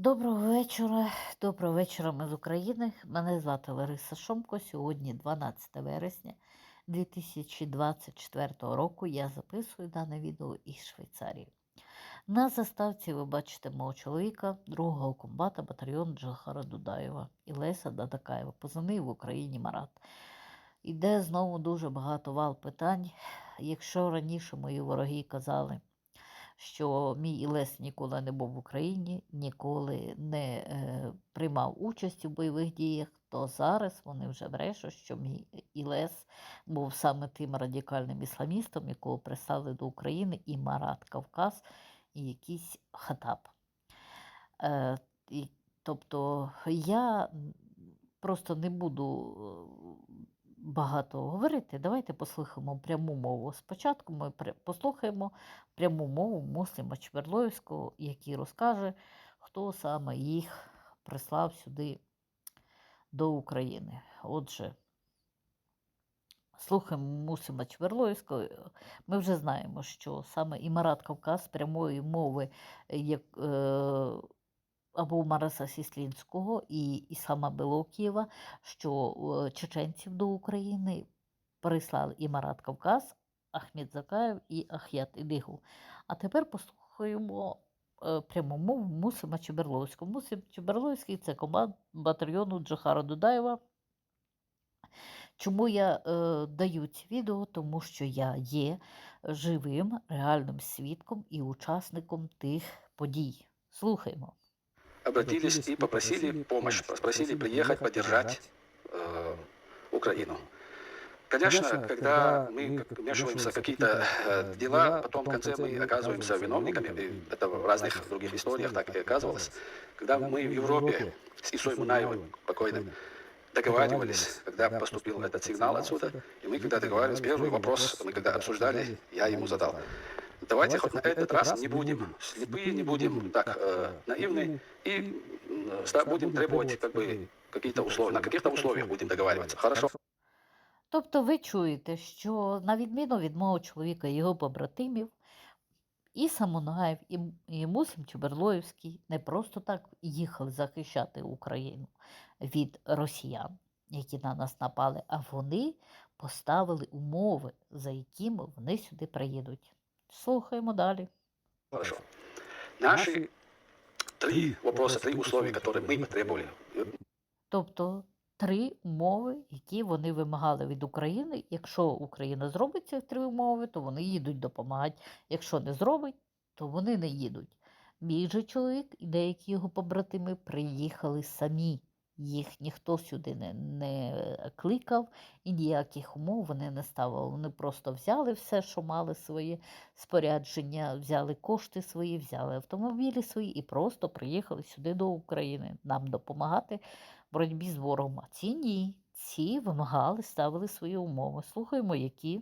Доброго вечора. Доброго вечора, ми з України. Мене звати Лариса Шомко. Сьогодні 12 вересня 2024 року. Я записую дане відео із Швейцарії. На заставці ви бачите мого чоловіка, другого комбата батальйону Джохара Дудаєва і Леся Дадакаєва, позивний в Україні Марат. Іде знову дуже багато вал питань. Якщо раніше мої вороги казали, що мій Ілес ніколи не був в Україні, ніколи не е, приймав участь у бойових діях, то зараз вони вже брешуть, що мій Ілес був саме тим радикальним ісламістом, якого прислали до України і Марат Кавказ, і якийсь хатаб. Е, і, тобто я просто не буду е, багато говорити. Давайте послухаємо пряму мову. Спочатку ми послухаємо пряму мову Муслима Чверлоївського, який розкаже, хто саме їх прислав сюди до України. Отже, слухаємо Муслима Чверлоївського. Ми вже знаємо, що саме Імарат Кавказ прямої мови як, е, або Мараса Сіслінського і Ісама Белокієва, що чеченців до України прислали Імарат Кавказ, Ахмед Закаєв і Ахят Ілігу. А тепер послухаємо е, пряму мову Мусима Чеберловського. Мусим Чеберловський це команд батальйону Джохара Дудаєва. Чому я е, даю ці відео? Тому що я є живим реальним свідком і учасником тих подій. Слухаймо. Обратились и попросили помощь, попросили приехать поддержать э, Украину. Конечно, когда мы вмешиваемся в какие-то э, дела, потом в конце мы оказываемся виновниками, и это в разных других историях так и оказывалось. Когда мы в Европе с Исой Мунаевым покойным договаривались, когда поступил этот сигнал отсюда, и мы когда договаривались, первый вопрос, мы когда обсуждали, я ему задал. Давайте хоть на этот раз не будем слепые, не будем так э, наивны и м, ста- будем требовать как бы какие-то условия, на каких-то условиях будем договариваться. Хорошо? Тобто ви чуєте, що на відміну від мого чоловіка і його побратимів, і Самунаєв, і, М- і Мусим Чуберлоївський не просто так їхали захищати Україну від росіян, які на нас напали, а вони поставили умови, за якими вони сюди приїдуть. Слухаємо далі. Хорошо. Наши три вопроса, три условия, которые мы потребовали. Тобто три умови, які вони вимагали від України. Якщо Україна зробить ці три умови, то вони їдуть допомагати. Якщо не зробить, то вони не їдуть. Мій же чоловік і деякі його побратими приїхали самі Їх ніхто сюди не, не кликав і ніяких умов вони не ставили. Вони просто взяли все, що мали своє спорядження, взяли кошти свої, взяли автомобілі свої і просто приїхали сюди до України нам допомагати в боротьбі з ворогом. А ці ні. Ці вимагали, ставили свої умови. Слухаємо, які.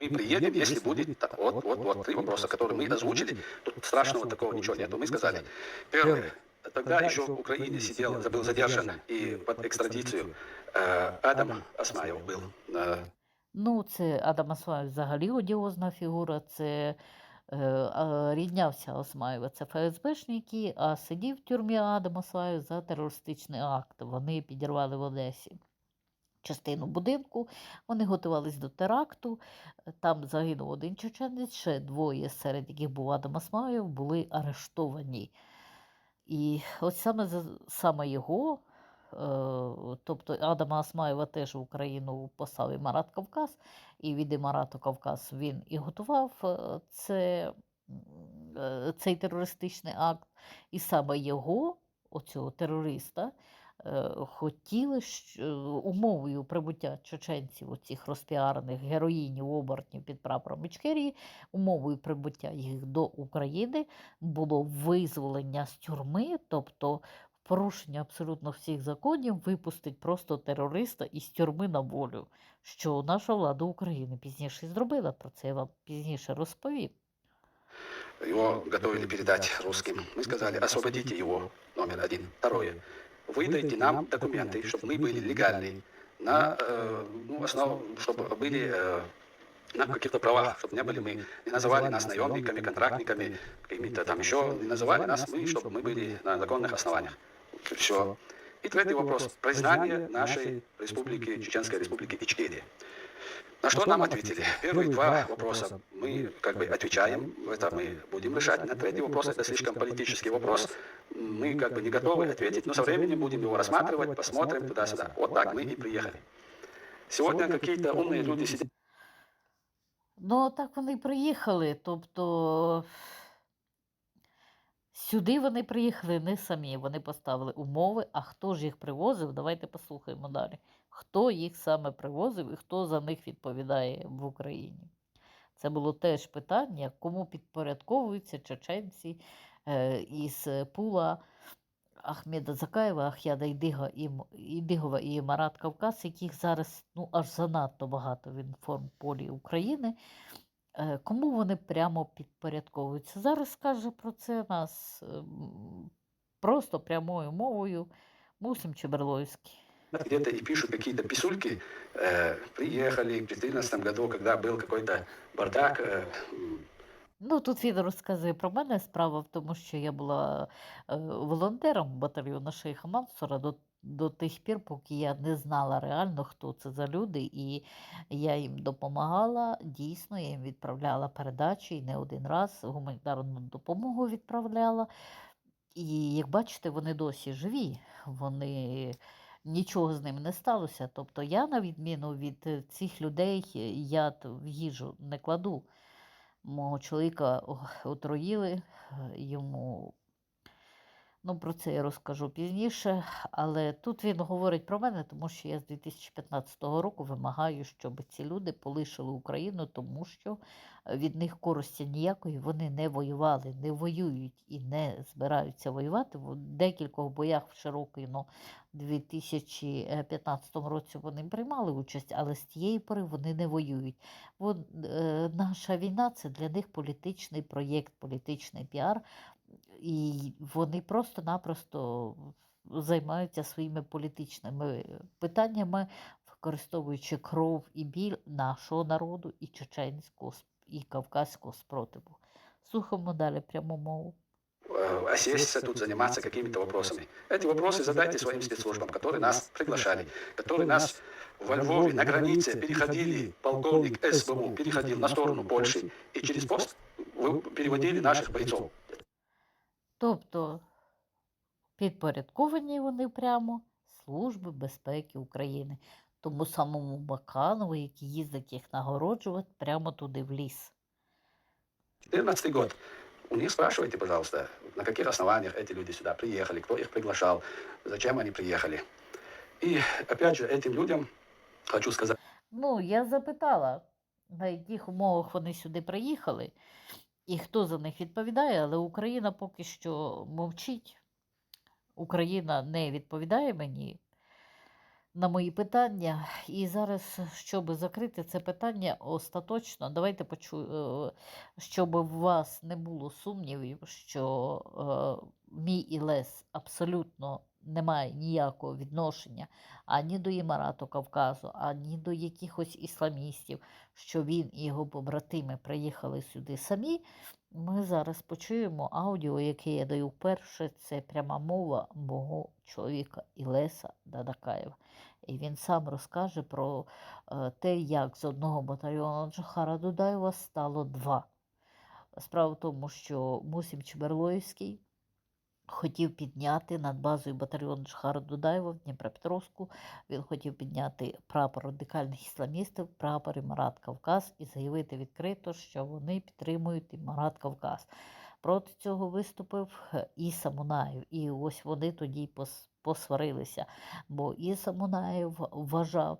Мы приедем, если будет так. Вот, вот, вот три вопроса, которые мы озвучили. Тут страшного такого ничего нету. Мы сказали. Первое. Тогда еще в Украине сидел, был задержан и под экстрадицию э, Адам Асмаев был. Э, Ну, це Адам Асмаєв взагалі одіозна фігура, це е, а, ріднявся Осмаєва, це ФСБшники, а сидів в тюрмі Адам Асмаєв за терористичний акт. Вони підірвали в Одесі частину будинку, вони готувались до теракту. Там загинув один чеченець, ще двоє, серед яких був Адам Асмаєв, були арештовані. І ось саме, саме його, е, тобто Адама Асмаєва теж в Україну послав Імарат Кавказ, і від Імарату Кавказ він і готував е, це, е, цей терористичний акт, і саме його, оцього терориста, хотіли е, умовою прибуття чеченців, оцих розпіарених героїнів, оборотнів під прапором Ічкерії, умовою прибуття їх до України було визволення з тюрми, тобто порушення абсолютно всіх законів випустить просто терориста із тюрми на волю, що наша влада України пізніше зробила. Про це я вам пізніше розповім. его готовили передать русским. Мы сказали, освободите его, номер один. Второе. Выдайте нам документы, чтобы мы были легальны, на э, ну, основу, чтобы были э, на каких-то правах, чтобы не были мы, не называли нас наемниками, контрактниками, какими-то там еще, не называли нас мы, чтобы мы были на законных основаниях. Все. И третий вопрос. Признание нашей республики, Чеченской республики Ичкерия. На что нам ответили? Первые два вопроса мы как бы отвечаем, это мы будем решать. На третий вопрос, это слишком политический вопрос, мы как бы не готовы ответить, но со временем будем его рассматривать, посмотрим туда-сюда. Вот так мы и приехали. Сегодня какие-то умные люди сидят Ну, так вони й приїхали. Тобто сюди вони приїхали не самі. Вони поставили умови. А хто ж їх привозив? Давайте послухаємо далі. Хто їх саме привозив і хто за них відповідає в Україні? Це було теж питання, кому підпорядковуються чеченці е, із пула Ахмеда Закаєва, Ахяда Ідигова і Марат Кавказ, яких зараз ну, аж занадто багато в інформполі України. Е, Кому вони прямо підпорядковуються? Зараз скаже про це нас ем, просто прямою мовою Мусим Чеберлойський где-то и пишут какие-то писульки. Э, приехали в 2014 году, когда был какой-то бардак. э, м, Ну, тут він розказує про мене. Справа в тому, що я була е, волонтером батальйону Шейха Мансура до, до тих пір, поки я не знала реально, хто це за люди, і я їм допомагала. Дійсно, я їм відправляла передачі і не один раз гуманітарну допомогу відправляла. І як бачите, вони досі живі. Вони нічого з ним не сталося. Тобто я, на відміну від е, цих людей, я в їжу не кладу. Мого чоловіка отруїли, е, йому. Ну, про це я розкажу пізніше, але тут він говорить про мене, тому що я з 2015 року вимагаю, щоб ці люди полишили Україну, тому що е, від них користі ніякої вони не воювали, не воюють і не збираються воювати. В декількох боях в Широкино у 2015 році вони приймали участь, але з тієї пори вони не воюють. Вон, е, наша війна це для них політичний проєкт, політичний піар, і вони просто-напросто займаються своїми політичними питаннями, використовуючи кров і біль нашого народу і чеченського сп- і кавказького спротиву. Слухаємо далі пряму мову. э, осесться тут, заниматься какими-то вопросами. Эти вопросы задайте своим спецслужбам, которые нас приглашали, которые нас во Львове на границе переходили, полковник СБУ переходил на сторону Польши, и через пост вы переводили наших бойцов. Тобто підпорядковані вони прямо Служби безпеки України, тому самому Баканову, який їздить їх нагороджувати, прямо туди в ліс. 2014 год. У них спрашивайте, пожалуйста, на каких основаниях эти люди сюда приехали, кто их приглашал, зачем они приехали. И опять же, этим людям хочу сказать, Ну, я запитала, на яких умовах вони сюди приїхали і хто за них відповідає, але Україна поки що мовчить. Україна не відповідає мені на мої питання. І зараз, щоб закрити це питання остаточно, давайте почу... е, щоб у вас не було сумнівів, що е, мій Ілес абсолютно не має ніякого відношення ані до Імарату Кавказу, ані до якихось ісламістів, що він і його побратими приїхали сюди самі. Ми зараз почуємо аудіо, яке я даю вперше. Це пряма мова мого чоловіка Ілеса Дадакаєва. І він сам розкаже про е, те, як з одного батальйону Джохара Дудаєва стало два. Справа в тому, що Мусім Чеберлоївський хотів підняти над базою батальйону Джохара Дудаєва в Дніпропетровську. Він хотів підняти прапор радикальних ісламістів, прапор Імарат Кавказ і заявити відкрито, що вони підтримують Імарат Кавказ. Проти цього виступив е, Іса Мунаєв. І ось вони тоді посварилися, бо Іса Мунаєв вважав,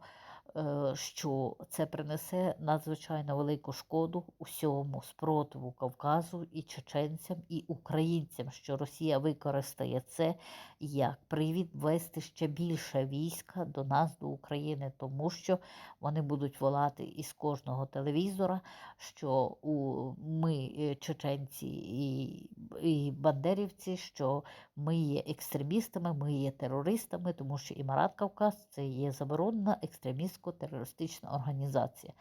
що це принесе надзвичайно велику шкоду усьому спротиву Кавказу і чеченцям, і українцям, що Росія використає це як привід ввести ще більше війська до нас, до України, тому що вони будуть волати із кожного телевізора, що у ми, е, чеченці і, і бандерівці, що ми є екстремістами, ми є терористами, тому що Імарат Кавказ це є заборонена екстремістсько-терористична організація.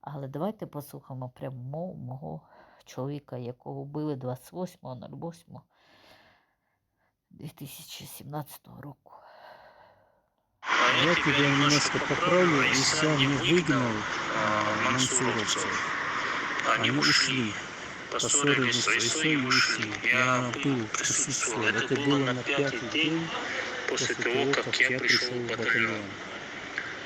Але давайте послухаємо прямо мого чоловіка, якого вбили 28.08.2017 року. Я тебя немножко поправлю, Ислам не выгнал а, мансуровцев. Они ушли, поссорились с Айсой и ушли. Я был, присутствовал. Это было на пятый день после того, как я пришел в батальон.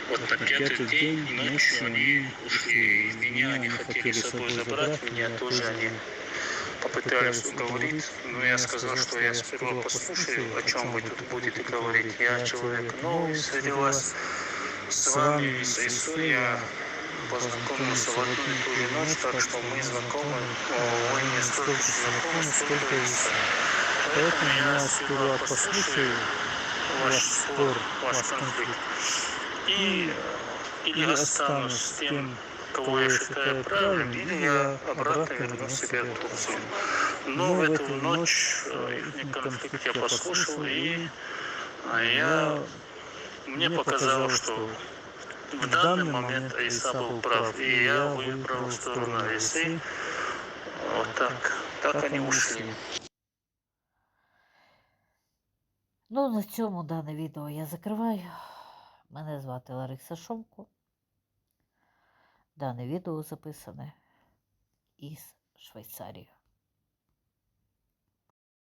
Вот на пятый день ночью они ушли. И меня они хотели с собой забрать, меня тоже они попытались уговорить, но я сказал, что я сперва послушаю, о чем вы тут будете говорить. Я человек новый среди вас, с вами, с Исой я познакомился в одну и ту же ночь, так что мы знакомы, но вы не столько знакомы, сколько Иса. Поэтому я сперва послушаю ваш спор, ваш конфликт, и или останусь с тем, кого я считаю правильным, или я обратно верну себя в Турцию. Но в эту ночь э, их конфликт я послушал, и я, мне показалось, что в данный момент Иса был прав, и я выбрал сторону Исы. Вот так. Так они ушли. Ну, на цьому дане відео я закриваю. Мене звати Лариса Шомко. Дане відео записане із Швейцарії.